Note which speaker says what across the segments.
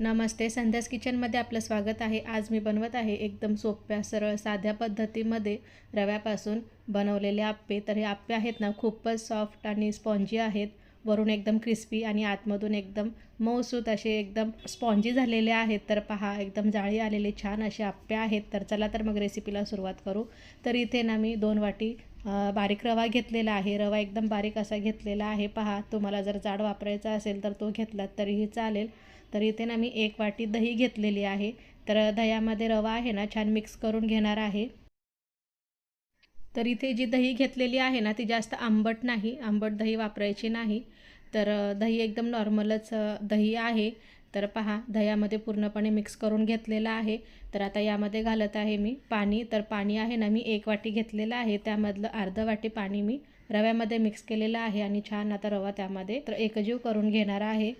Speaker 1: नमस्ते संध्यास किचनमध्ये आपलं स्वागत आहे. आज मी बनवत आहे एकदम सोप्या सरळ साध्या पद्धतीमध्ये रव्यापासून बनवलेले आप्पे. तर हे आप्पे आहेत ना खूपच सॉफ्ट आणि स्पॉन्जी आहेत. वरून एकदम क्रिस्पी आणि आतमधून एकदम मऊसूत असे एकदम स्पॉन्जी झालेले आहेत. तर पहा एकदम जाळी आलेले छान असे आप्पे आहेत. तर चला तर मग रेसिपीला सुरुवात करू. तर इथे ना मी दोन वाटी बारीक रवा घेतलेला आहे. रवा एकदम बारीक असा घेतलेला आहे. पहा तुम्हाला जर जाड वापरायचा असेल तर तो घेतलात तरीही चालेल. तर इथे ना मी एक वाटी दही घेतलेली आहे. तर दह्यामध्ये रवा आहे ना छान मिक्स करून घेणार आहे. तर इथे जी दही घेतलेली आहे ना ती जास्त आंबट नाही आंबट दही वापरायची नाही. तर दही एकदम नॉर्मलच दही आहे. तर पहा दह्यामध्ये पूर्णपणे मिक्स करून घेतलेलं आहे. तर आता यामध्ये घालत आहे मी पाणी. तर पाणी आहे ना मी एक वाटी घेतलेलं आहे. त्यामधलं अर्ध वाटी पाणी मी रव्यामध्ये मिक्स केलेलं आहे आणि छान आता रवा त्यामध्ये तर एकजीव करून घेणार आहे.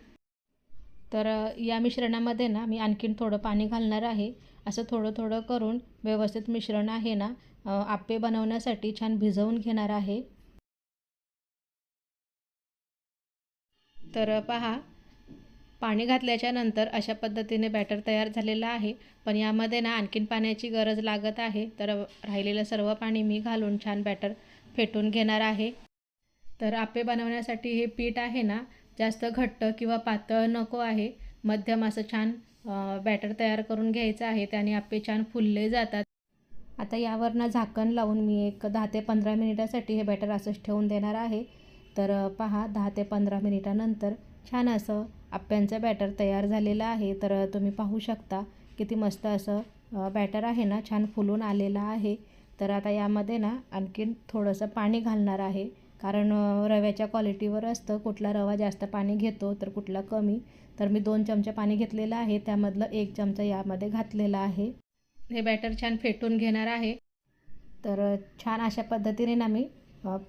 Speaker 1: तर या मिश्रणामध्ये ना मी आणखीन थोडं पाणी घालणार आहे. असं थोडं थोडं करून व्यवस्थित मिश्रण आहे ना आप्पे बनवण्यासाठी छान भिजवून घेणार आहे. तर पहा पाणी घातल्याच्या नंतर अशा पद्धतीने बॅटर तयार झालेलं आहे. पण यामध्ये ना आणखीन पाण्याची गरज लागत आहे. तर राहिलेलं सर्व पाणी मी घालून छान बॅटर फेटून घेणार आहे. तर आप्पे बनवण्यासाठी हे पीठ आहे ना जास्त घट्ट किंवा पातळ नको आहे. मध्यम असं छान बॅटर तयार करून घ्यायचं आहे. त्याने आप्पे छान फुलले जातात. आता यावरनं झाकण लावून मी एक दहा ते पंधरा मिनिटासाठी हे बॅटर असंच ठेवून देणार आहे. तर पहा दहा ते पंधरा मिनिटानंतर छान असं आप्यांचं बॅटर तयार झालेलं आहे. तर तुम्ही पाहू शकता किती मस्त असं बॅटर आहे ना छान फुलून आलेलं आहे. तर आता यामध्ये ना आणखीन थोडंसं पाणी घालणार आहे. कारण रव्याच्या क्वालिटीवर असतं. कुठला रवा जास्त पाणी घेतो तर कुठला कमी. तर मी दोन चमचे पाणी घेतलेलं आहे. त्यामधलं एक चमचा यामध्ये घातलेला आहे. हे बॅटर छान फेटून घेणार आहे. तर छान अशा पद्धतीने ना मी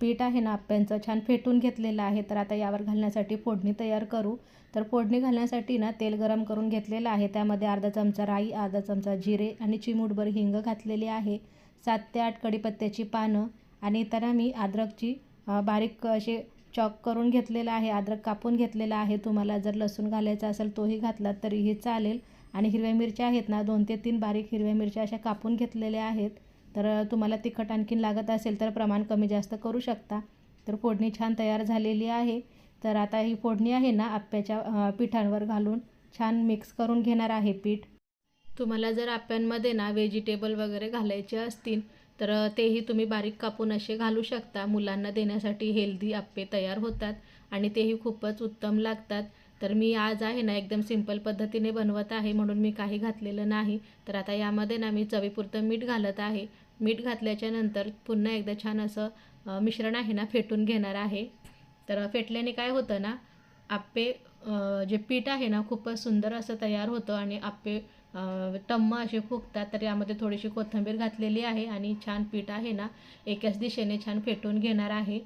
Speaker 1: पीठ आहे ना आप्यांचं छान फेटून घेतलेलं आहे. तर आता यावर घालण्यासाठी फोडणी तयार करू. तर फोडणी घालण्यासाठी ना तेल गरम करून घेतलेलं आहे. त्यामध्ये अर्धा चमचा राई अर्धा चमचा जिरे आणि चिमूटभर हिंग घातलेली आहे. सात ते आठ कडीपत्त्याची पानं आणि इतर मी अद्रकची बारीक असे चॉक करून घेतलेलं आहे अद्रक कापून घेतलेला आहे. तुम्हाला जर लसूण घालायचा असेल तोही घातला तरीही चालेल. आणि हिरव्या मिरच्या आहेत ना दोन ते तीन बारीक हिरव्या मिरच्या अशा कापून घेतलेल्या आहेत. तर तुम्हाला तिखट आणखीन लागत असेल तर प्रमाण कमी जास्त करू शकता. तर फोडणी छान तयार झालेली आहे. तर आता ही फोडणी आहे ना आप्याच्या पिठांवर घालून छान मिक्स करून घेणार आहे पीठ. तुम्हाला जर आप्यांमध्ये ना व्हेजिटेबल वगैरे घालायचे असतील तर तेही तुम्ही बारीक कापून असे घालू शकता. मुलांना देण्यासाठी हेल्दी आप्पे तयार होतात आणि तेही खूपच उत्तम लागतात. तर मी आज आहे ना एकदम सिंपल पद्धतीने बनवत आहे म्हणून मी काही घातलेलं नाही. तर आता यामध्ये ना मी चवीपुरतं मीठ घालत आहे. मीठ घातल्याच्या नंतर पुन्हा एकदा छान असं मिश्रण आहे ना फेटून घेणार आहे. तर फेटल्याने काय होतं ना आप्पे जे पीठ आहे ना खूपच सुंदर असं तयार होतं आणि आप्पे टम्म असे फुगतात तर यामध्ये थोडीशी कोथिंबीर घातलेली आहे आणि छान पीठ आहे ना एकाच दिशेने छान फेटून घेणार आहे.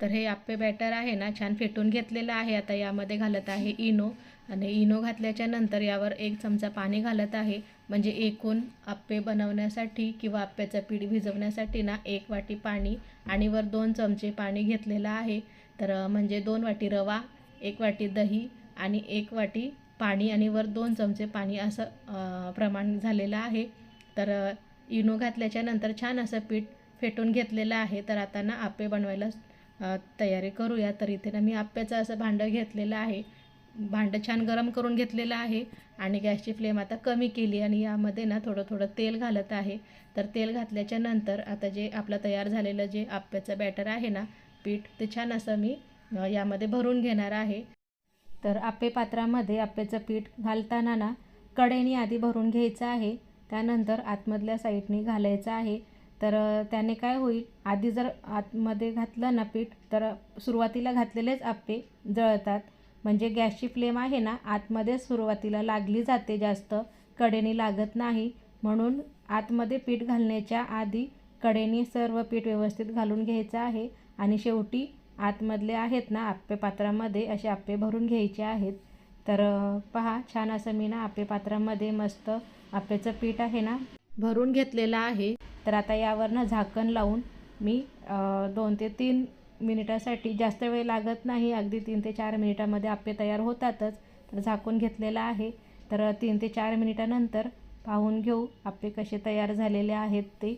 Speaker 1: तर हे आप्पे बॅटर आहे ना छान फेटून घेतलेलं आहे. आता यामध्ये घालत आहे इनो आणि इनो घातल्याच्या नंतर यावर एक चमचा पाणी घालत आहे. म्हणजे एकूण आप्पे बनवण्यासाठी किंवा आप्याचं पीठ भिजवण्यासाठी ना एक वाटी पाणी आणि वर दोन चमचे पाणी घेतलेलं आहे. तर म्हणजे दोन वाटी रवा एक वाटी दही आणि एक वाटी पाणी आणि वर दोन चमचे पाणी असं प्रमाण झालेलं आहे. तर इनो घातल्याच्या नंतर छान असं पीठ फेटून घेतलेलं आहे. तर आता ना आप्पे बनवायला तयारी करूया. तर इथे ना मी आप्याचं असं भांडं घेतलेलं आहे. भांडं छान गरम करून घेतलेलं आहे आणि गॅसची फ्लेम आता कमी केली आणि यामध्ये ना थोडं थोडं तेल घालत आहे. तर तेल घातल्याच्या नंतर आता जे आपलं तयार झालेलं जे आप्याचं बॅटर आहे ना पीठ ते छान असं मी यामध्ये भरून घेणार आहे. तर आप्पे पात्रामध्ये आप्पेचं पीठ घालताना ना कडेने आधी भरून घ्यायचं आहे त्यानंतर आतमधल्या साईडने घालायचं आहे. तर त्याने काय होईल? आधी जर आतमध्ये घातलं ना पीठ तर सुरुवातीला घातलेलेच आप्पे जळतात. म्हणजे गॅसची फ्लेम आहे ना आतमध्ये सुरुवातीला लागली जाते जास्त कडेने लागत नाही. म्हणून आतमध्ये पीठ घालण्याच्या आधी कडेने सर्व पीठ व्यवस्थित घालून घ्यायचं आहे. आणि शेवटी आतमधले आहेत ना आप्पे पात्रामध्ये असे आप्पे भरून घ्यायचे आहेत. तर पहा छान असं मी ना आप्पे पात्रामध्ये मस्त आप्पेचं पीठ आहे ना भरून घेतलेलं आहे. तर आता यावर ना झाकण लावून मी दोन ते तीन मिनिटासाठी जास्त वेळ लागत नाही. अगदी तीन ते चार मिनिटामध्ये आप्पे तयार होतातच. तर झाकून घेतलेलं आहे. तर तीन ते चार मिनिटानंतर पाहून घेऊ आप्पे कसे तयार झालेले आहेत ते.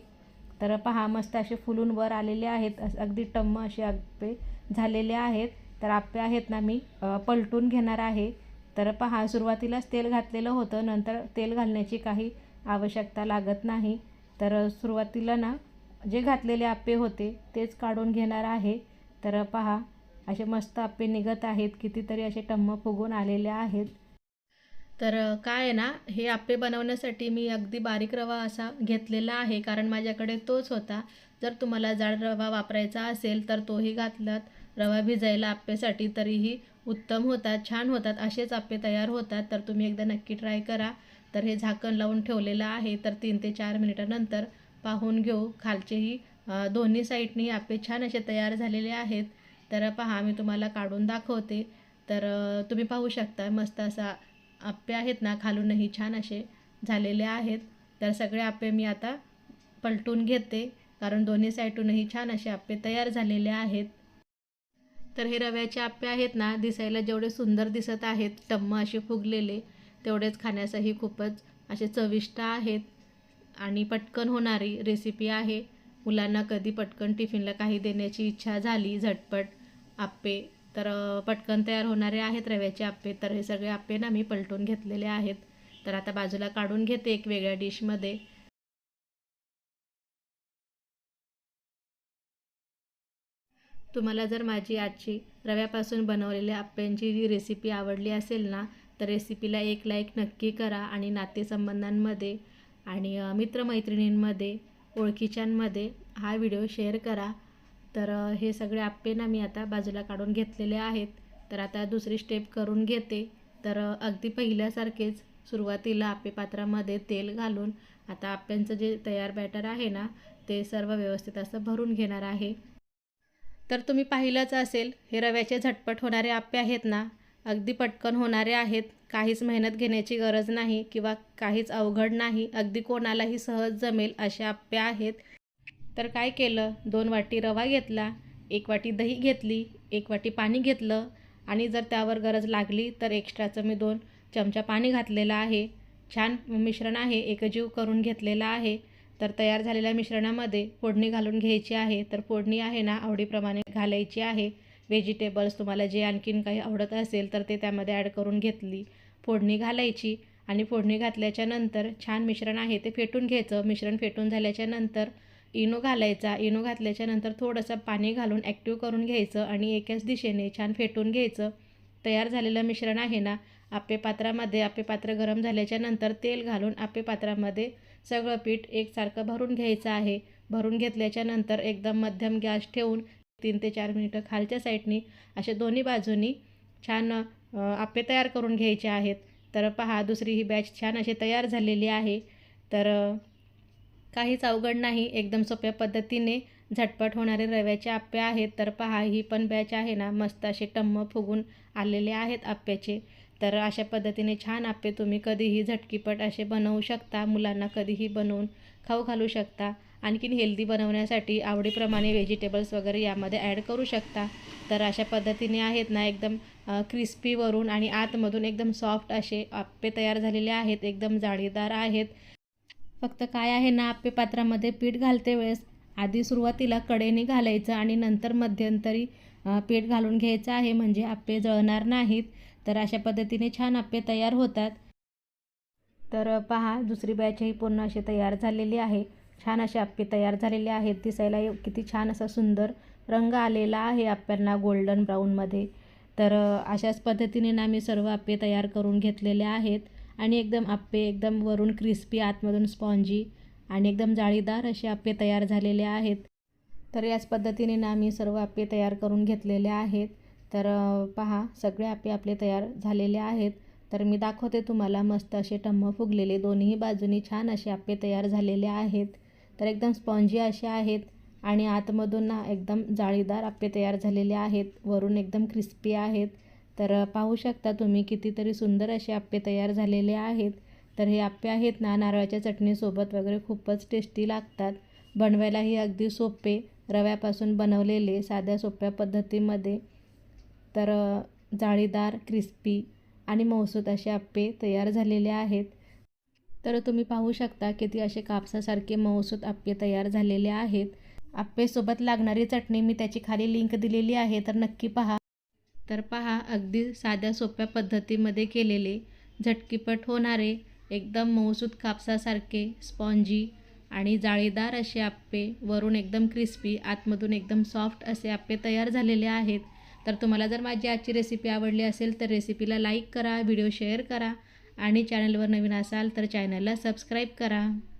Speaker 1: तर पहा मस्त असे फुलून वर आलेले आहेत. अगदी टम्म असे आप्पे. झालेले आहेत. तर आप्पे आहेत ना मी पलटून घेणार आहे. तर पहा सुरुवातीलाच तेल घातलेलं होतं. नंतर तेल घालण्याची काही आवश्यकता लागत नाही. तर सुरुवातीला ना जे घातलेले आप्पे होते तेच काढून घेणार आहे. तर पहा असे मस्त आप्पे निघत आहेत. कितीतरी असे टम्म फुगून आलेले आहेत. तर काय आहे ना हे आप्पे बनवण्यासाठी मी अगदी बारीक रवा असा घेतलेला आहे. कारण माझ्याकडे तोच होता. जर तुम्हाला जाड रवा वापरायचा असेल तर तोही घातलात. रवा भिजायला आप्पेसाठी तरीही उत्तम होतात छान होतात असेच आप्पे तयार होतात. तर तुम्ही एकदा नक्की ट्राय करा. तर हे झाकण लावून ठेवलेलं आहे. तर तीन ते चार मिनिटानंतर पाहून घेऊ. खालचेही दोन्ही साईडनी आप्पे छान असे तयार झालेले आहेत. तर पहा मी तुम्हाला काढून दाखवते. तर तुम्ही पाहू शकता मस्त असा आप्पे आहेत ना खालूनही छान असे झालेले आहेत. तर सगळे आप्पे मी आता पलटून घेते. कारण दोन्ही साईडूनही छान असे आप्पे तयार झालेले आहेत. तर हे रव्याचे आप्पे आहेत ना दिसायला जेवढे सुंदर दिसत आहेत टम्म असे फुगलेले तेवढेच खाण्यासही खूपच असे चविष्ट आहेत आणि पटकन होणारी रेसिपी आहे. मुलांना कधी पटकन टिफिनला काही देण्याची इच्छा झाली झटपट आप्पे तर पटकन तयार होणारे आहेत रव्याचे आप्पे. तर हे सगळे आप्पे ना मी पलटून घेतलेले आहेत. तर आता बाजूला काढून घेते एक वेगळ्या डिशमध्ये तुम्हाला जर माझी आजची रव्यापासून बनवलेल्या आप्प्यांची जी रेसिपी आवडली असेल ना तर रेसिपीला एक लाईक नक्की करा आणि नातेसंबंधांमध्ये आणि मित्रमैत्रिणींमध्ये ओळखीच्यांमध्ये हा व्हिडिओ शेअर करा. तर हे सगळे आप्पे ना मी आता बाजूला काढून घेतलेले आहेत. तर आता दुसरी स्टेप करून घेते. तर अगदी पहिल्यासारखेच सुरुवातीला आप्पे पात्रामध्ये तेल घालून आता आप्प्यांचं जे तयार बॅटर आहे ना ते सर्व व्यवस्थित असं भरून घेणार आहे. तर तुम्ही पाहिलंच असेल हे रव्याचे झटपट होणारे आप्पे आहेत ना? अगदी पटकन होणारे आहेत. काहीच मेहनत घेण्याची गरज नाही किंवा काहीच अवघड नाही. अगदी कोणालाही सहज जमेल असे आप्पे आहेत. तर काय केलं? दोन वाटी रवा घेतला एक वाटी दही घेतली एक वाटी पाणी घेतलं आणि जर त्यावर गरज लागली तर एक्स्ट्राचं मी दोन चमचा पाणी घातलेलं आहे. छान मिश्रण आहे एकजीव करून घेतलेलं आहे. तर तयार झालेल्या मिश्रणामध्ये फोडणी घालून घ्यायची आहे. तर फोडणी आहे ना आवडीप्रमाणे घालायची आहे. व्हेजिटेबल्स तुम्हाला जे आणखीन काही आवडत असेल तर ते त्यामध्ये ॲड करून घेतली. फोडणी घालायची आणि फोडणी घातल्याच्या नंतर छान मिश्रण आहे ते फेटून घ्यायचं. मिश्रण फेटून झाल्याच्यानंतर इनो घालायचा. इनो घातल्याच्या नंतर थोडंसं पाणी घालून ॲक्टिव्ह करून घ्यायचं आणि एकाच दिशेने छान फेटून घ्यायचं. तयार झालेलं मिश्रण आहे ना आप्पे पात्रामध्ये आप्पे पात्र गरम झाल्याच्यानंतर तेल घालून आप्पे पात्रामध्ये सगळं पीठ एकसारखं भरून घ्यायचं आहे. भरून घेतल्याच्या नंतर एकदम मध्यम गॅस ठेवून तीन ते चार मिनिटं खालच्या साईडनी अशा दोन्ही बाजूनी छान आप्पे तयार करून घ्यायचे आहेत. तर पहा दुसरी ही बॅच छान अशी तयार झालेली आहे. तर काहीच अवघड नाही. एकदम सोप्या पद्धतीने झटपट होणारे रव्याचे आप्पे आहेत. तर पहा ही पण बॅच आहे ना मस्त असे टम्म फुगून आलेले आहेत आप्प्याचे तर अशा पद्धतीने छान आप्पे तुम्ही कधीही झटकीपट असे बनवू शकता. मुलांना कधीही बनवून खाऊ घालू शकता. आणखीन हेल्दी बनवण्यासाठी आवडीप्रमाणे व्हेजिटेबल्स वगैरे यामध्ये ॲड करू शकता. तर अशा पद्धतीने आहेत ना एकदम क्रिस्पीवरून आणि आतमधून एकदम सॉफ्ट असे आप्पे तयार झालेले आहेत. एकदम जाळीदार आहेत. फक्त काय आहे ना आप्पे पात्रामध्ये पीठ घालते वेळेस. आधी सुरुवातीला कडेने घालायचं आणि नंतर मध्यंतरी पीठ घालून घ्यायचं आहे. म्हणजे आप्पे जळणार नाहीत. तर अशा पद्धतीने छान आप्पे तयार होतात. तर पहा दुसरी बॅचही पूर्ण अशी तयार झालेली आहे. छान असे आप्पे तयार झालेले आहेत. दिसायला किती छान असा सुंदर रंग आलेला आहे आप्प्यांना गोल्डन ब्राऊनमध्ये तर अशाच पद्धतीने ना मी सर्व आप्पे तयार करून घेतलेले आहेत. आणि एकदम आप्पे एकदम वरून क्रिस्पी आतमधून स्पॉन्जी आणि एकदम जाळीदार असे आप्पे तयार झालेले आहेत. तर याच पद्धतीने ना मी सर्व आप्पे तयार करून घेतलेले आहेत. तर पहा सगळे आप्पे आपले तयार झालेले आहेत. तर मी दाखवते तुम्हाला मस्त असे टम्म फुगलेले. दोन्ही बाजूनी छान असे आप्पे तयार झालेले आहेत. तर एकदम स्पॉन्जी असे आहेत आणि आतमधून ना एकदम जाळीदार आप्पे तयार झालेले आहेत. वरून एकदम क्रिस्पी आहेत. तर पाहू शकता तुम्ही कितीतरी सुंदर असे आप्पे तयार झालेले आहेत. तर हे आप्पे आहेत ना नारळाच्या चटणीसोबत वगैरे खूपच टेस्टी लागतात. बनवायलाही अगदी सोपे रव्यापासून बनवलेले साध्या सोप्या पद्धतीमध्ये. तर जाळीदार क्रिस्पी आणि मऊसूत असे आप्पे तयार झालेले आहेत. तर तुम्ही पाहू शकता किती असे कापसासारखे मऊसूत आप्पे तयार झालेले आहेत. आप्पेसोबत लागणारी चटणी मी त्याची खाली लिंक दिलेली आहे तर नक्की पहा. तर पहा अगदी साध्या सोप्या पद्धतीमध्ये केलेले झटकीपट होणारे एकदम मऊसूत कापसासारखे स्पॉन्जी आणि जाळीदार असे आप्पे वरून एकदम क्रिस्पी आतमधून एकदम सॉफ्ट असे आप्पे तयार झालेले आहेत. तर तुम्हाला जर माझी आजची रेसिपी आवडली असेल तर रेसिपीला लाईक करा व्हिडिओ शेअर करा आणि चॅनलवर नवीन असाल तर चॅनलला सबस्क्राईब करा.